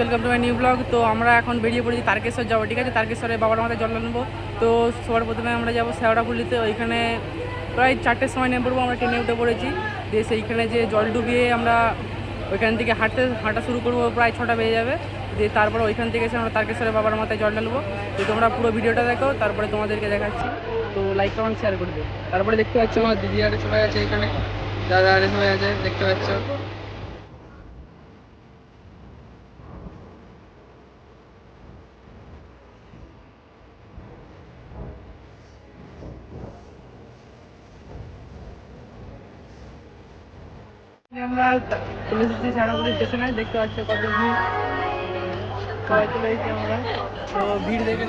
Welcome to my new blog তো আমরা এখন বেরিয়ে পড়েছি তারকেশ্বর যাব, ঠিক আছে? তারকেশ্বরে বাবার মাথায় জল নেব তো সবার প্রথমে আমরা যাব শেওড়াপুলিতে ওইখানে প্রায় চারটের সময় নেমে পড়ব। আমরা ট্রেনে উঠে পড়েছি। দিয়ে সেইখানে যে জল ডুবিয়ে আমরা ওইখান থেকে হাঁটতে, হাঁটা শুরু করব। প্রায় ছটা বেজে যাবে। দিয়ে তারপরে ওইখান থেকে এসে আমরা তারকেশ্বরে বাবার মাথায় জল ঢালবো। তো তোমরা পুরো ভিডিওটা দেখো, তারপরে তোমাদেরকে দেখাচ্ছি। তো লাইক কমেন্ট শেয়ার করে তারপরে দেখতে পাচ্ছ, আমার দিদি আরে সবাই আছে এখানে। দাদা আরে সবাই আছে, দেখতে পাচ্ছ। আমরা দেখতে কত ভিড়। আমরা। তো ভিড় দেখে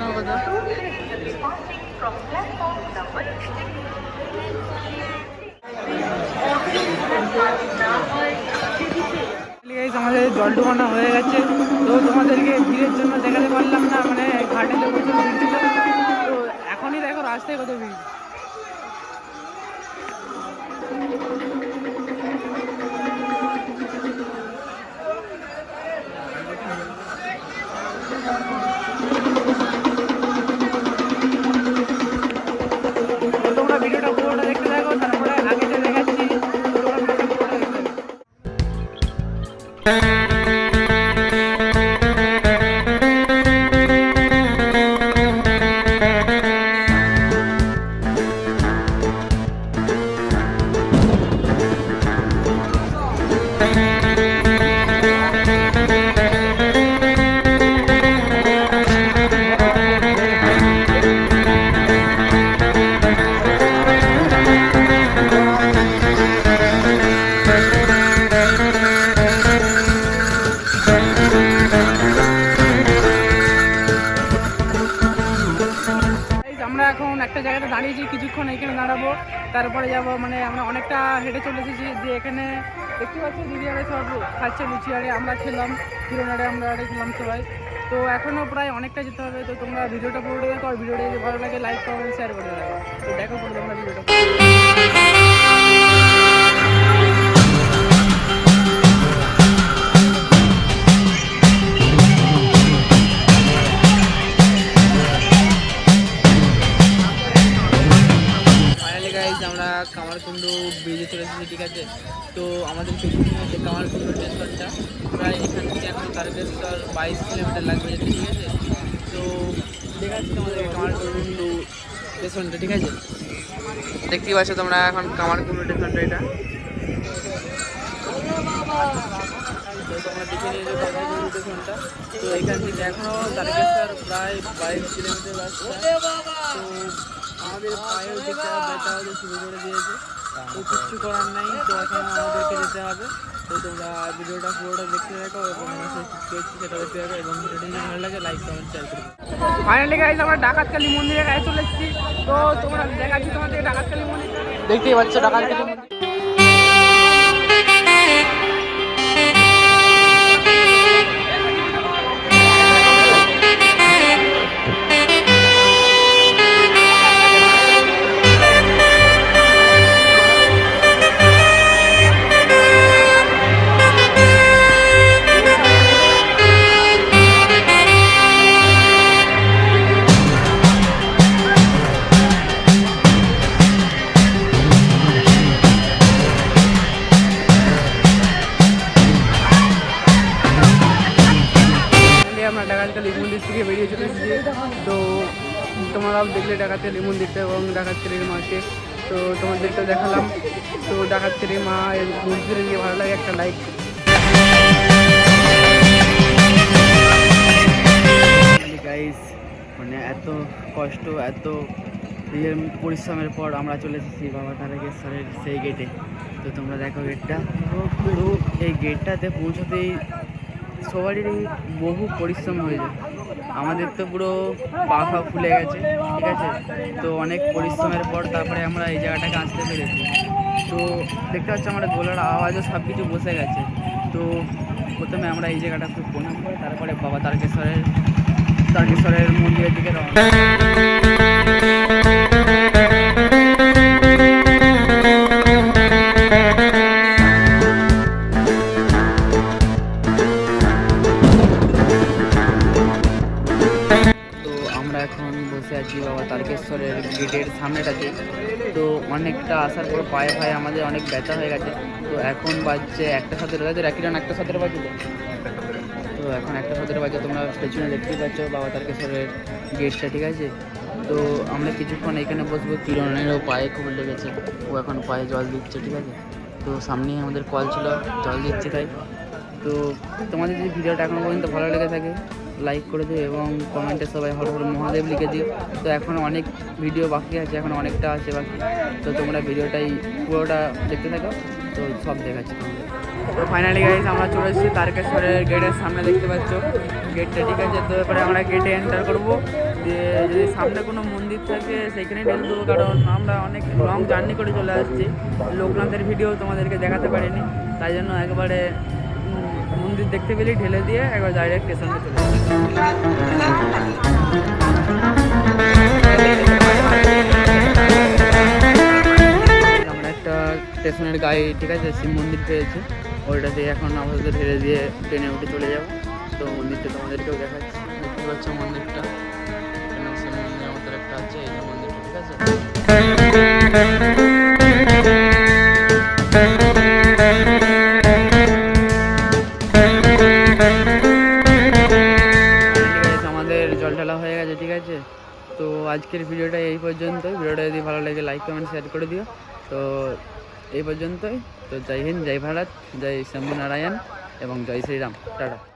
আমাদের জল ডুবানো হয়ে গেছে। তো তোমাদেরকে ভিড়ের জন্য দেখাতে পারলাম না। মানে ঘাটে তো এখনই দেখো রাস্তায় কত ভিড়। তো তারপরে যাব মানে আমরা অনেকটা হেঁটে চলে এসেছি। দিয়ে এখানে দেখতে পাচ্ছি, দিদি আরে সব খাচ্ছে আরে আমরা খেলাম কিরণ আরে আমরা আরে খেলাম সবাই। তো এখনও প্রায় অনেকটা যেতে হবে, তো তোমরা ভিডিওটা পুরোটা দেখো আর ভিডিওটা যদি ভালো লাগে লাইক কমেন্ট শেয়ার করে দেবো। তো দেখো পুরো তোমরা ভিডিওটা। কামারকুণ্ড ব্রিজে চলে এসেছি, ঠিক আছে? তো আমাদের পেছনে যে কামারকুণ্ড স্টেশনটা প্রায় এখান থেকে এখন তারকেশ্বর বাইশ কিলোমিটার লাগবে যেতে, ঠিক আছে? তো দেখাচ্ছি তোমাদের কামারকুণ্ড স্টেশনটা ঠিক আছে? দেখতেই পাচ্ছ তোমরা এখন কামারকুণ্ড স্টেশনটা এটা। দেখে তো এখান থেকে এখনও তারকেশ্বর প্রায় বাইশ কিলোমিটার রাস্তা। তো আমাদের পায়ে হবে ব্যথা হতে শুরু করে দিয়েছে। তো কিচ্ছু করার নাই তো এখন আমাদেরকে যেতে হবে। তো তোমরা ভিডিওটা পুরোটা দেখতে থাকো এবং সেটা দেখতে থাকো এবং ভিডিওটি যদি ভালো লাগে লাইক কমেন্ট শেয়ার করবে ফাইনালি গাইজ আমরা ডাকাতকালী মন্দিরের কাছে চলে এসেছি। তো তোমরা দেখাচ্ছি তোমাদের ডাকাতকালী মন্দির দেখতেই পাচ্ছ ডাকাতকালী মন্দির। এসেছি তো তোমরাও দেখলে ডাকাতকালী মন্দিরটা এবং ডাকাতকালীর মাকে তো তোমাদেরকে দেখালাম। তো ডাকাতকালী মা মন্দিরে গিয়ে ভালো লাগে একটা লাইক মানে এত কষ্ট, এত ইয়ের, পরিশ্রমের পর আমরা চলে এসেছি বাবা তারকেশ্বরের সেই গেটে তো তোমরা দেখো গেটটা তো এই গেটটাতে পৌঁছতেই সবারই বহু পরিশ্রম হয়ে যায়। আমাদের তো পুরো পা ফা ফুলে গেছে, ঠিক আছে? তো অনেক পরিশ্রমের পর তারপরে আমরা এই জায়গাটাকে আসতে পেরেছি। তো দেখতে পাচ্ছি আমাদের গোলার আওয়াজও সব কিছু বসে গেছে। তো প্রথমে আমরা এই জায়গাটা খুব প্রণাম করে, তারপরে বাবা তারকেশ্বরের তারকেশ্বরের মন্দিরের দিকে রওনা গেটের সামনেটাতে তো অনেকটা আসার পর পায়ে পায়ে আমাদের অনেক ব্যথা হয়ে গেছে। তো এখন বাজছে একটা সতেরো বাজে রাকিরান, একটা সতেরো বাজে তো? এখন একটা সতেরো বাজে। তোমরা পেছনে দেখতেই পাচ্ছ বাবা তারকেশ্বরের গেটটা, ঠিক আছে? তো আমরা কিছুক্ষণ এখানে বসবো। কিরণেরও পায়ে খুব লেগেছে। ও এখন পায়ে জল দিচ্ছে, ঠিক আছে? তো সামনেই আমাদের কল ছিল, জল দিচ্ছে তাই। তো তোমাদের যদি ভিডিওটা এখনও পর্যন্ত ভালো লেগে থাকে লাইক করে দিও এবং কমেন্টে সবাই হর হর মহাদেব লিখে দিও। তো এখন অনেক ভিডিও বাকি আছে, এখন অনেকটা আছে বাকি। তো তোমরা ভিডিওটাই পুরোটা দেখতে থাকো, তো সব দেখাচ্ছি তো ফাইনালি গাইজ আমরা চলে এসেছি তারকেশ্বরের গেটের সামনে, দেখতে পাচ্ছ? গেটটা ঠিক আছে, তো এরপরে আমরা গেটে এন্টার করব। যে যদি সামনে কোনো মন্দির থাকে সেখানে ঢেলে দেবো কারণ আমরা অনেক লং জার্নি করে চলে আসছি। লোকনাথের ভিডিও তোমাদেরকে দেখাতে পারিনি, তাই জন্য একবারে মন্দির দেখতে পেলেই ঢেলে দিয়ে একবার ডাইরেক্ট স্টেশনে চলে আমরা একটা স্টেশনের গাড়ি, ঠিক আছে, শিব মন্দির পেয়েছি। ওইটা দিয়ে এখন আপাতত ঢেলে দিয়ে ট্রেনে উঠে চলে যাব। তো মন্দিরটা তোমাদেরকেও দেখাচ্ছি। দেখতে পাচ্ছ মন্দিরটা। মন্দির আমাদের একটা আছে, এই মন্দিরটা, ঠিক আছে? আজকের ভিডিওটা এই পর্যন্তই। ভিডিওটা যদি ভালো লাগে লাইক কমেন্ট শেয়ার করে দিও। তো এই পর্যন্তই। তো জয় হিন্দ, জয় ভারত, জয় শম্ভু নারায়ণ এবং জয় শ্রীরাম। টাটা।